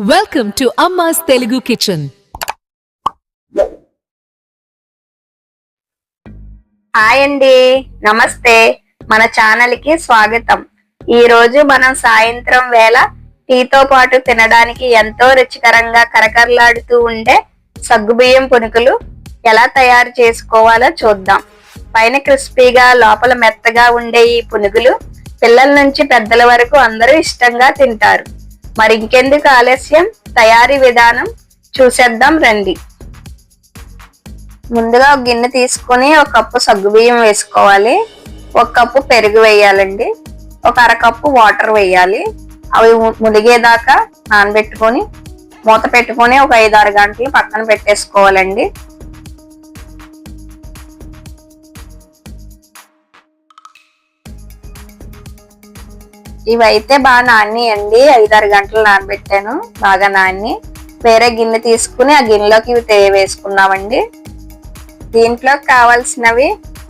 Welcome to Amma's Telugu kitchen hi అండి నమస్తే మన ఛానల్కి స్వాగతం. ఈ రోజు మనం సాయంత్రం వేళ టీతో పాటు తినడానికి ఎంతో రుచికరంగా కరకరలాడుతూ ఉండే సగ్గుబియ్యం పునుకులు ఎలా తయారు చేసుకోవాలో చూద్దాం. పైన క్రిస్పీగా లోపల మెత్తగా ఉండే ఈ పునుగులు పిల్లల నుంచి పెద్దల వరకు అందరూ ఇష్టంగా తింటారు. మరి ఇంకెందుకు ఆలస్యం? తయారీ విధానం చూసేద్దాం రండి. ముందుగా ఒక గిన్నె తీసుకొని ఒక కప్పు సగ్గుబియ్యం వేసుకోవాలి. ఒక కప్పు పెరుగు వేయాలండి. ఒక అరకప్పు వాటర్ వేయాలి. అవి ము- మునిగేదాకా నానబెట్టుకొని మూత పెట్టుకొని ఒక ఐదు ఆరు గంటలు పక్కన పెట్టేసుకోవాలండి. ఇవైతే బాగా నానియండి. ఐదారు గంటలు నానబెట్టాను. బాగా నాని. వేరే గిన్నె తీసుకుని ఆ గిన్నెలోకి ఇవి తే వేసుకున్నామండి. దీంట్లో కావాల్సినవి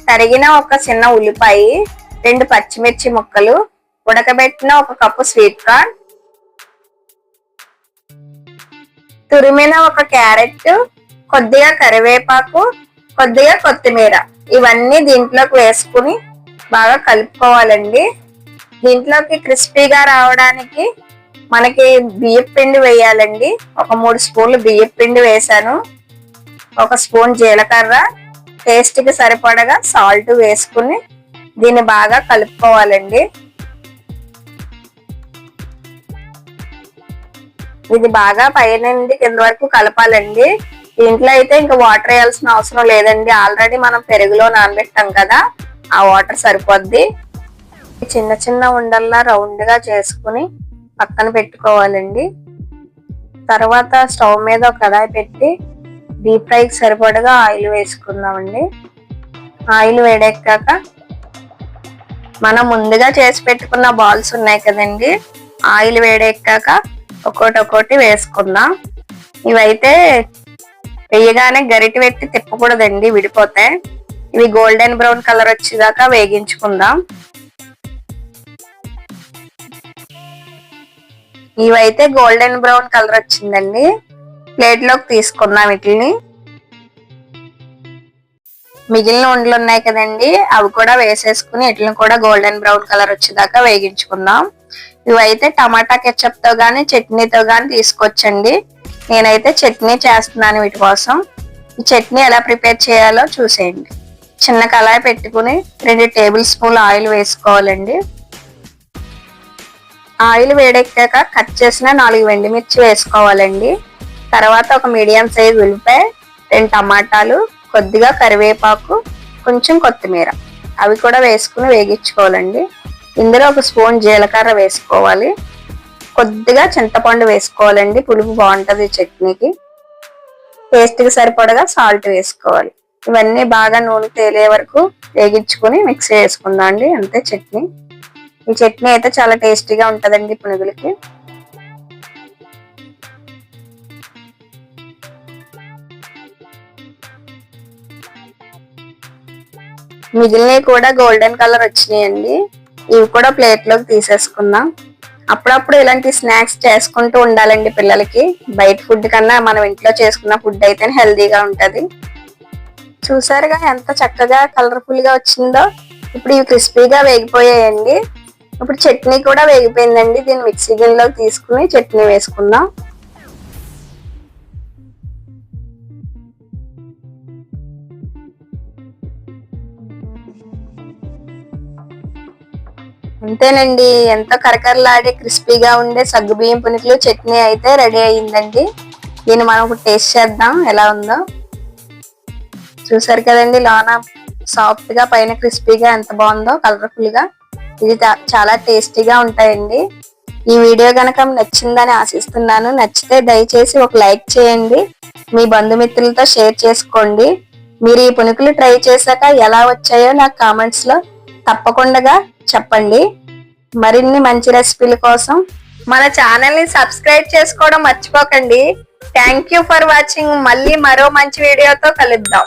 తరిగిన ఒక చిన్న ఉల్లిపాయ రెండు పచ్చిమిర్చి ముక్కలు ఉడకబెట్టిన ఒక కప్పు స్వీట్ కార్న్ తురిమిన ఒక క్యారెట్ కొద్దిగా కరివేపాకు కొద్దిగా కొత్తిమీర. ఇవన్నీ దీంట్లోకి వేసుకుని బాగా కలుపుకోవాలండి. దీంట్లోకి క్రిస్పీగా రావడానికి మనకి బియ్యం పిండి వేయాలండి. ఒక మూడు స్పూన్లు బియ్యం పిండి వేసాను ఒక స్పూన్ జీలకర్ర. టేస్ట్కి సరిపడగా సాల్ట్ వేసుకుని దీన్ని బాగా కలుపుకోవాలండి. ఇది బాగా పైనుండి కింద వరకు కలపాలండి. దీంట్లో అయితే ఇంకా వాటర్ వేయాల్సిన అవసరం లేదండి. ఆల్రెడీ మనం పెరుగులో నానబెట్టాం కదా ఆ వాటర్ సరిపోద్ది. చిన్న చిన్న ఉండల్లా రౌండ్గా చేసుకుని పక్కన పెట్టుకోవాలండి. తర్వాత స్టవ్ మీద ఒక కడాయి పెట్టి డీప్ ఫ్రైకి సరిపడగా ఆయిల్ వేసుకుందామండి. ఆయిల్ వేడెక్కాక మనం ముందుగా చేసి పెట్టుకున్న బాల్స్ ఉన్నాయి కదండి ఆయిల్ వేడెక్కాక ఒక్కోటి ఒక్కోటి వేసుకుందాం. ఇవైతే వేయగానే గరిటి పెట్టి తిప్పకూడదండి విడిపోతాయి ఇవి గోల్డెన్ బ్రౌన్ కలర్ వచ్చేదాకా వేగించుకుందాం. ఇవైతే గోల్డెన్ బ్రౌన్ కలర్ వచ్చిందండి. ప్లేట్లోకి తీసుకున్నాం వీటిని. మిగిలిన ఉండలు ఉన్నాయి కదండి. అవి కూడా వేసేసుకుని వీటిని కూడా గోల్డెన్ బ్రౌన్ కలర్ వచ్చేదాకా వేగించుకుందాం. ఇవైతే టమాటా కెచ్చప్తో గానీ చట్నీతో గానీ తీసుకొచ్చండి. నేనైతే చట్నీ చేస్తున్నాను వీటి కోసం. ఈ చట్నీ ఎలా ప్రిపేర్ చేయాలో చూసేయండి. చిన్న కళాయి పెట్టుకుని రెండు టేబుల్ స్పూన్ ఆయిల్ వేసుకోవాలండి. ఆయిల్ వేడెక్కాక కట్ చేసిన నాలుగు వెండిమిర్చి వేసుకోవాలండి. తర్వాత ఒక మీడియం సైజ్ ఉల్లిపాయ రెండు టమాటాలు కొద్దిగా కరివేపాకు కొంచెం కొత్తిమీర. అవి కూడా వేసుకుని వేగించుకోవాలండి. ఇందులో ఒక స్పూన్ జీలకర్ర వేసుకోవాలి. కొద్దిగా చింతపండు వేసుకోవాలండి. పులుపు బాగుంటుంది చట్నీకి. టేస్ట్కి సరిపడగా సాల్ట్ వేసుకోవాలి. ఇవన్నీ బాగా నూనె తేలే వరకు వేగించుకుని మిక్సీ వేసుకుందాం అండి అంతే చట్నీ. ఈ చట్నీ అయితే చాలా టేస్టీగా ఉంటుందండి పునుగులకి. మిగిలినవి కూడా గోల్డెన్ కలర్ వచ్చినాయండి. ఇవి కూడా ప్లేట్లోకి తీసేసుకుందాం. అప్పుడప్పుడు ఇలాంటి స్నాక్స్ చేసుకుంటూ ఉండాలండి పిల్లలకి. బయట ఫుడ్ కన్నా మనం ఇంట్లో చేసుకున్న ఫుడ్ అయితే హెల్దీగా ఉంటుంది. చూసారుగా ఎంత చక్కగా కలర్ఫుల్గా వచ్చిందో. ఇప్పుడు ఇవి క్రిస్పీగా వేగిపోయాయండి. ఇప్పుడు చట్నీ కూడా వేగిపోయిందండి. దీన్ని మిక్సీ గిన్నెలోకి తీసుకుని చట్నీ వేసుకుందాం. అంతేనండి. ఎంతో కరకరలాడే క్రిస్పీగా ఉండే సగ్గు బియ్యం పునుకులు చట్నీ అయితే రెడీ అయ్యిందండి. దీన్ని మనం ఇప్పుడు టేస్ట్ చేద్దాం. ఎలా ఉందో. చూసారు కదండి లోన సాఫ్ట్గా పైన క్రిస్పీగా ఎంత బాగుందో కలర్ఫుల్గా. ఇది చాలా టేస్టీగా ఉంటాయండి. ఈ వీడియో కనుక నచ్చిందని ఆశిస్తున్నాను నచ్చితే దయచేసి ఒక లైక్ చేయండి. మీ బంధుమిత్రులతో షేర్ చేసుకోండి. మీరు ఈ పునుకులు ట్రై చేశాక ఎలా వచ్చాయో నాకు కామెంట్స్లో తప్పకుండా చెప్పండి. మరిన్ని మంచి రెసిపీల కోసం మన ఛానల్ని సబ్స్క్రైబ్ చేసుకోవడం మర్చిపోకండి. Thank you for watching. మళ్ళీ మరో మంచి వీడియోతో కలుద్దాం.